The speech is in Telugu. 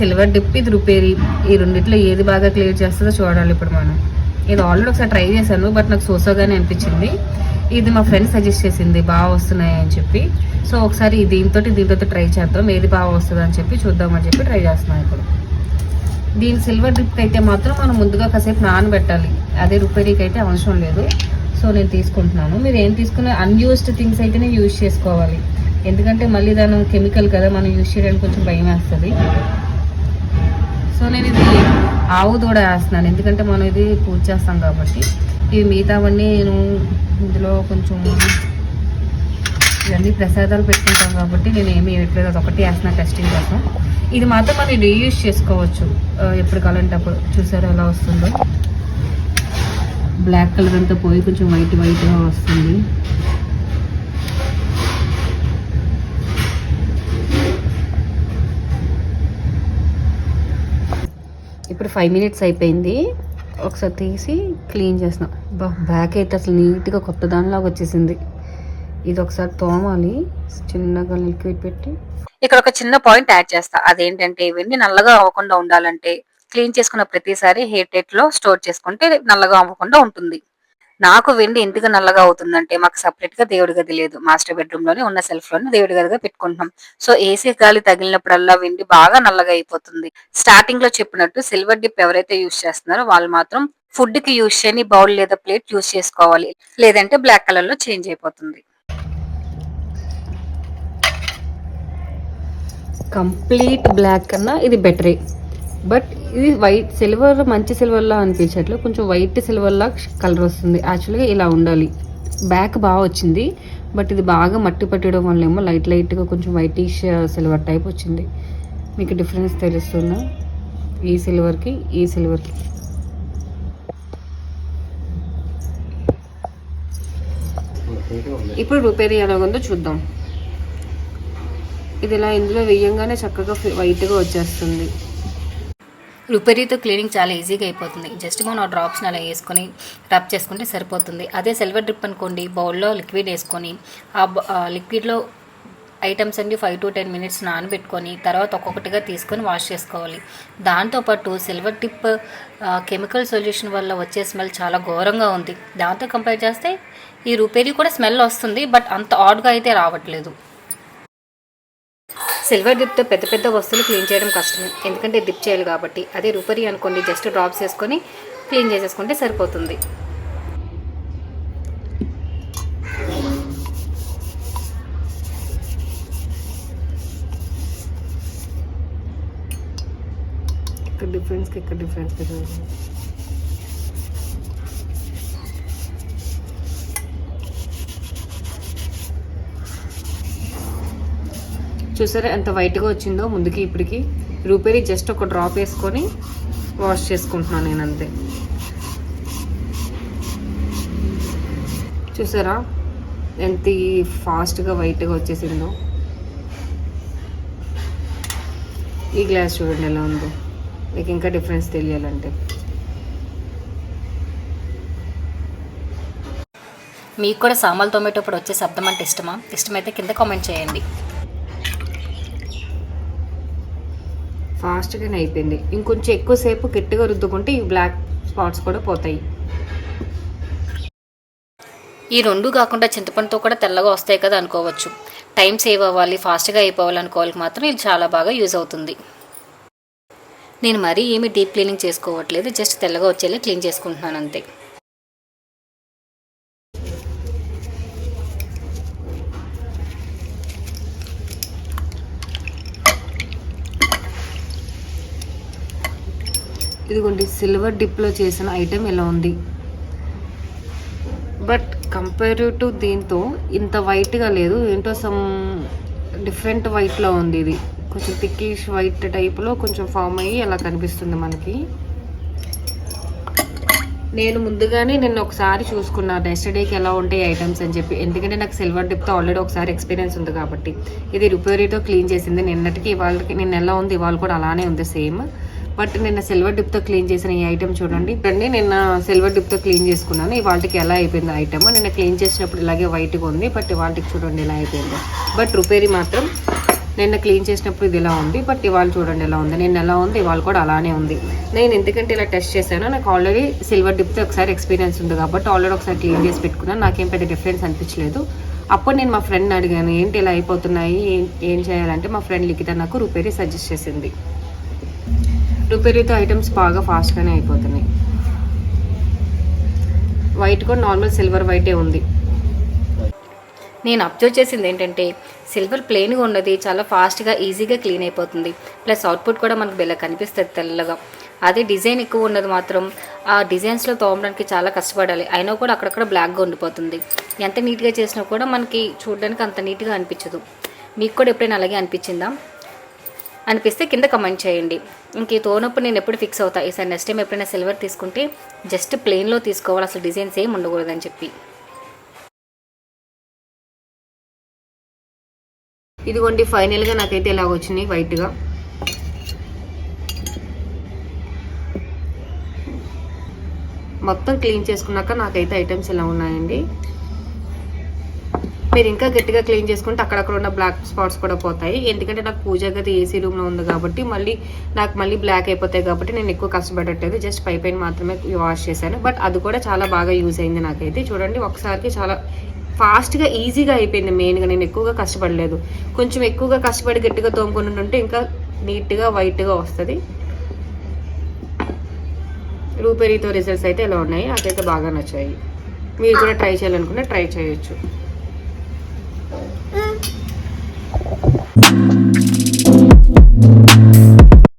సిల్వర్ డిప్ ఇది రుపేరి. ఈ రెండిట్లో ఏది బాగా క్లియర్ చేస్తుందో చూడాలి ఇప్పుడు మనం. ఇది ఆల్రెడీ ఒకసారి ట్రై చేశాను బట్ నాకు సోసోగానే అనిపించింది. ఇది మా ఫ్రెండ్ సజెస్ట్ చేసింది బాగా వస్తున్నాయి అని చెప్పి. సో ఒకసారి దీంతో దీంతో ట్రై చేద్దాం ఏది బాగా వస్తుంది అని చెప్పి చూద్దామని చెప్పి ట్రై చేస్తున్నాం ఇప్పుడు. దీని సిల్వర్ డిప్ అయితే మాత్రం మనం ముందుగా కాసేపు నానబెట్టాలి. అదే రుపేరీకి అయితే అవసరం లేదు. సో నేను తీసుకుంటున్నాను. మీరు ఏం తీసుకున్న అన్యూస్డ్ థింగ్స్ అయితేనే యూజ్ చేసుకోవాలి. ఎందుకంటే మళ్ళీ దాని కెమికల్ కదా మనం యూజ్ చేయడానికి కొంచెం భయం వేస్తుంది. సో నేను ఇది ఆవు దూడ వేస్తున్నాను. ఎందుకంటే మనం ఇది పూజ చేస్తాం కాబట్టి. ఇవి మిగతావన్నీ నేను ఇందులో కొంచెం ఇవన్నీ ప్రసాదాలు పెట్టుకుంటాం కాబట్టి నేను ఏమి వేయట్లేదు. అది ఒకటి వేస్తున్నా టెస్టింగ్ కోసం ఇది మాత్రం మనం రీయూజ్ చేసుకోవచ్చు. ఎప్పుడు కావాలంటే అప్పుడు చూసారా ఎలా వస్తుందో? బ్లాక్ కలర్ అంతా పోయి కొంచెం వైట్ వైట్గా వస్తుంది. ఇప్పుడు ఫైవ్ మినిట్స్ అయిపోయింది. ఒకసారి తీసి క్లీన్ చేసిన. బా బ్యాక్ అయితే అసలు నీట్గా కొత్త దానిలాగా వచ్చేసింది. ఇది ఒకసారి తోమాలి. చిన్నగా లిక్విడ్ పెట్టి. ఇక్కడ ఒక చిన్న పాయింట్ యాడ్ చేస్తా. అదేంటంటే ఇవన్నీ నల్లగా అవ్వకుండా ఉండాలంటే క్లీన్ చేసుకున్న ప్రతిసారి హెయిర్ టెట్లో స్టోర్ చేసుకుంటే నల్లగా అవ్వకుండా ఉంటుంది. నాకు వెండి ఎందుకు నల్లగా అవుతుందంటే మాకు సపరేట్గా దేవుడి గది లేదు. మాస్టర్ బెడ్రూమ్లోనే ఉన్న సెల్ఫ్లోనే దేవుడి గదిగా పెట్టుకుంటున్నాం. సో ఏసీ గాలి తగిలినప్పుడల్లా వెండి బాగా నల్లగా అయిపోతుంది. స్టార్టింగ్లో చెప్పినట్టు సిల్వర్ డిప్ ఎవరైతే యూజ్ చేస్తున్నారో వాళ్ళు మాత్రం ఫుడ్కి యూజ్ చేయని బౌల్ లేదా ప్లేట్ యూజ్ చేసుకోవాలి. లేదంటే బ్లాక్ కలర్లో చేంజ్ అయిపోతుంది. కంప్లీట్ బ్లాక్ కన్నా ఇది బెటరే బట్ ఇది వైట్ సిల్వర్ మంచి సిల్వర్లా అనిపించట్లు కొంచెం వైట్ సిల్వర్లా కలర్ వస్తుంది. యాక్చువల్గా ఇలా ఉండాలి. బ్యాక్ బాగా వచ్చింది. బట్ ఇది బాగా మట్టి పట్టడం వల్ల ఏమో లైట్ లైట్గా కొంచెం వైటిష్ సిల్వర్ టైప్ వచ్చింది. మీకు డిఫరెన్స్ తెలుస్తుందా? ఈ సిల్వర్కి ఈ సిల్వర్కి. ఇప్పుడు రిపేర్ ఎలాగుందో చూద్దాం. ఇది ఇలా ఇందులో వేయంగానే చక్కగా వైట్గా వచ్చేస్తుంది. రుపెరీతో క్లీనింగ్ చాలా ఈజీగా అయిపోతుంది. జస్ట్ మనం ఆ డ్రాప్స్ని అలా వేసుకొని రబ్ చేసుకుంటే సరిపోతుంది. అదే సిల్వర్ డ్రిప్ అనుకోండి బౌల్లో లిక్విడ్ వేసుకొని ఆ ఆ లిక్విడ్లో ఐటమ్స్ అన్ని ఫైవ్ టు టెన్ మినిట్స్ నానబెట్టుకొని తర్వాత ఒక్కొక్కటిగా తీసుకొని వాష్ చేసుకోవాలి. దాంతోపాటు సిల్వర్ టిప్ కెమికల్ సొల్యూషన్ వల్ల వచ్చే స్మెల్ చాలా ఘోరంగా ఉంది. దాంతో కంపేర్ చేస్తే ఈ రుపేరీ కూడా స్మెల్ వస్తుంది బట్ అంత ఆడ్గా అయితే రావట్లేదు. సిల్వర్ డిప్తో పెద్ద పెద్ద వస్తువులు క్లీన్ చేయడం కష్టమే. ఎందుకంటే డిప్ చేయాలి కాబట్టి. అదే రూపరి అనుకోండి జస్ట్ డ్రాప్స్ వేసుకొని క్లీన్ చేసేసుకుంటే సరిపోతుంది. ఇక్కడ డిఫరెన్స్కి ఇక్కడ డిఫరెన్స్ చూసారా ఎంత వైట్గా వచ్చిందో? ముందుకి ఇప్పటికి. రూపేరి జస్ట్ ఒక డ్రాప్ వేసుకొని వాష్ చేసుకుంటున్నాను నేను అంతే. చూసారా? ఎంత ఫాస్ట్గా వైట్గా వచ్చేసిందో. ఈ గ్లాస్ చూడండి ఎలా ఉందో. మీకు ఇంకా డిఫరెన్స్ తెలియాలంటే. మీకు కూడా సామాన్లు తోమేటప్పుడు వచ్చే శబ్దం అంటే ఇష్టమా? ఇష్టమైతే కింద కామెంట్ చేయండి. ఫాస్ట్గానే అయిపోయింది. ఇంకొంచెం ఎక్కువసేపు గట్టిగా రుద్దుకుంటే ఈ బ్లాక్ స్పాట్స్ కూడా పోతాయి. ఈ రెండు కాకుండా చింతపండుతో కూడా తెల్లగా వస్తాయి కదా అనుకోవచ్చు. టైం సేవ్ అవ్వాలి ఫాస్ట్గా అయిపోవాలి అనుకోవాలి మాత్రం ఇది చాలా బాగా యూజ్ అవుతుంది. నేను మరీ ఏమి డీప్ క్లీనింగ్ చేసుకోవట్లేదు జస్ట్ తెల్లగా వచ్చేలా క్లీన్ చేసుకుంటున్నాను అంతే. ఇదిగోండి సిల్వర్ డిప్లో చేసిన ఐటెం ఎలా ఉంది? బట్ కంపేర్ టు దీంతో ఇంత వైట్గా లేదు. ఏంటో సమ్ డిఫరెంట్ వైట్లో ఉంది ఇది. కొంచెం థిక్కిష్ వైట్ టైప్లో కొంచెం ఫామ్ అయ్యి అలా కనిపిస్తుంది మనకి. నేను ముందుగానే నిన్న ఒకసారి చూసుకున్నా నెక్స్ట్ డేకి ఎలా ఉంటాయి ఐటమ్స్ అని చెప్పి. ఎందుకంటే నాకు సిల్వర్ డిప్తో ఆల్రెడీ ఒకసారి ఎక్స్పీరియన్స్ ఉంది కాబట్టి. ఇది రిపేరీతో క్లీన్ చేసింది నిన్నటికి ఇవాళకి నిన్న ఎలా ఉంది ఇవాళ కూడా అలానే ఉంది సేమ్. బట్ నిన్న సిల్వర్ డిప్తో క్లీన్ చేసిన ఈ ఐటమ్ చూడండి. చూడండి నిన్న సిల్వర్ డిప్తో క్లీన్ చేసుకున్నాను. ఇవాళకి ఎలా అయిపోయింది ఐటమ్ నిన్న క్లీన్ చేసినప్పుడు ఇలాగే వైట్గా ఉంది బట్ ఇవాళకి చూడండి ఎలా అయిపోయింది. బట్ రుపేరీ మాత్రం నిన్న క్లీన్ చేసినప్పుడు ఇది ఇలా ఉంది బట్ ఇవాళ చూడండి ఎలా ఉంది. నేను ఎలా ఉంది ఇవాళ కూడా అలానే ఉంది. నేను ఎందుకంటే ఇలా టెస్ట్ చేశాను. నాకు ఆల్రెడీ సిల్వర్ డిప్తో ఒకసారి ఎక్స్పీరియన్స్ ఉంది కాబట్టి ఆల్రెడీ ఒకసారి క్లీన్ చేసి పెట్టుకున్నాను. నాకేం పెద్ద డిఫరెన్స్ అనిపించలేదు. అప్పుడు నేను మా ఫ్రెండ్ని అడిగాను ఏంటి ఇలా అయిపోతున్నాయి? ఏం- చేయాలంటే? మా ఫ్రెండ్ లిఖిత నాకు రిపేరీ సజెస్ట్ చేసింది. రూపేరీతో ఐటమ్స్ బాగా ఫాస్ట్గానే అయిపోతున్నాయి. వైట్ కూడా నార్మల్ సిల్వర్ వైటే ఉంది. నేను అబ్జర్వ్ చేసింది ఏంటంటే సిల్వర్ ప్లెయిన్గా ఉన్నది చాలా ఫాస్ట్గా ఈజీగా క్లీన్ అయిపోతుంది. ప్లస్ అవుట్పుట్ కూడా మనకు బెల్ల కనిపిస్తుంది తెల్లగా. అదే డిజైన్ ఎక్కువ ఉన్నది మాత్రం ఆ డిజైన్స్లో తోమడానికి చాలా కష్టపడాలి. అయినా కూడా అక్కడక్కడ బ్లాక్గా ఉండిపోతుంది. ఎంత నీట్గా చేసినా కూడా మనకి చూడడానికి అంత నీట్గా అనిపించదు. మీకు కూడా ఎప్పుడైనా అలాగే అనిపించిందా? అనిపిస్తే కింద కమెంట్ చేయండి. ఇంక ఈ తోనప్పుడు నేను ఎప్పుడు ఫిక్స్ అవుతా? ఈసారి నెక్స్ట్ టైం ఎప్పుడైనా సిల్వర్ తీసుకుంటే జస్ట్ ప్లెయిన్లో తీసుకోవాలి. అసలు డిజైన్స్ ఏం ఉండకూడదని చెప్పి. ఇదిగోండి ఫైనల్గా నాకైతే ఇలా వచ్చినాయి వైట్గా మొత్తం క్లీన్ చేసుకున్నాక నాకైతే ఐటమ్స్ ఇలా ఉన్నాయండి? మీరు ఇంకా గట్టిగా క్లీన్ చేసుకుంటే అక్కడక్కడ ఉన్న బ్లాక్ స్పాట్స్ కూడా పోతాయి. ఎందుకంటే నాకు పూజ గది ఏసీ రూమ్లో ఉంది కాబట్టి మళ్ళీ నాకు మళ్ళీ బ్లాక్ అయిపోతాయి కాబట్టి నేను ఎక్కువ కష్టపడట్లేదు. జస్ట్ పై పైన మాత్రమే వాష్ చేశాను. బట్ అది కూడా చాలా బాగా యూజ్ అయింది నాకైతే. చూడండి ఒకసారికి చాలా ఫాస్ట్గా ఈజీగా అయిపోయింది. మెయిన్గా నేను ఎక్కువగా కష్టపడలేదు. కొంచెం ఎక్కువగా కష్టపడి గట్టిగా తోముకుని ఉంటే ఇంకా నీట్గా వైట్గా వస్తుంది. రూపేరీతో రిజల్ట్స్ అయితే ఇలా ఉన్నాయి? నాకైతే బాగా నచ్చాయి. మీరు కూడా ట్రై చేయాలనుకుంటే ట్రై చేయొచ్చు.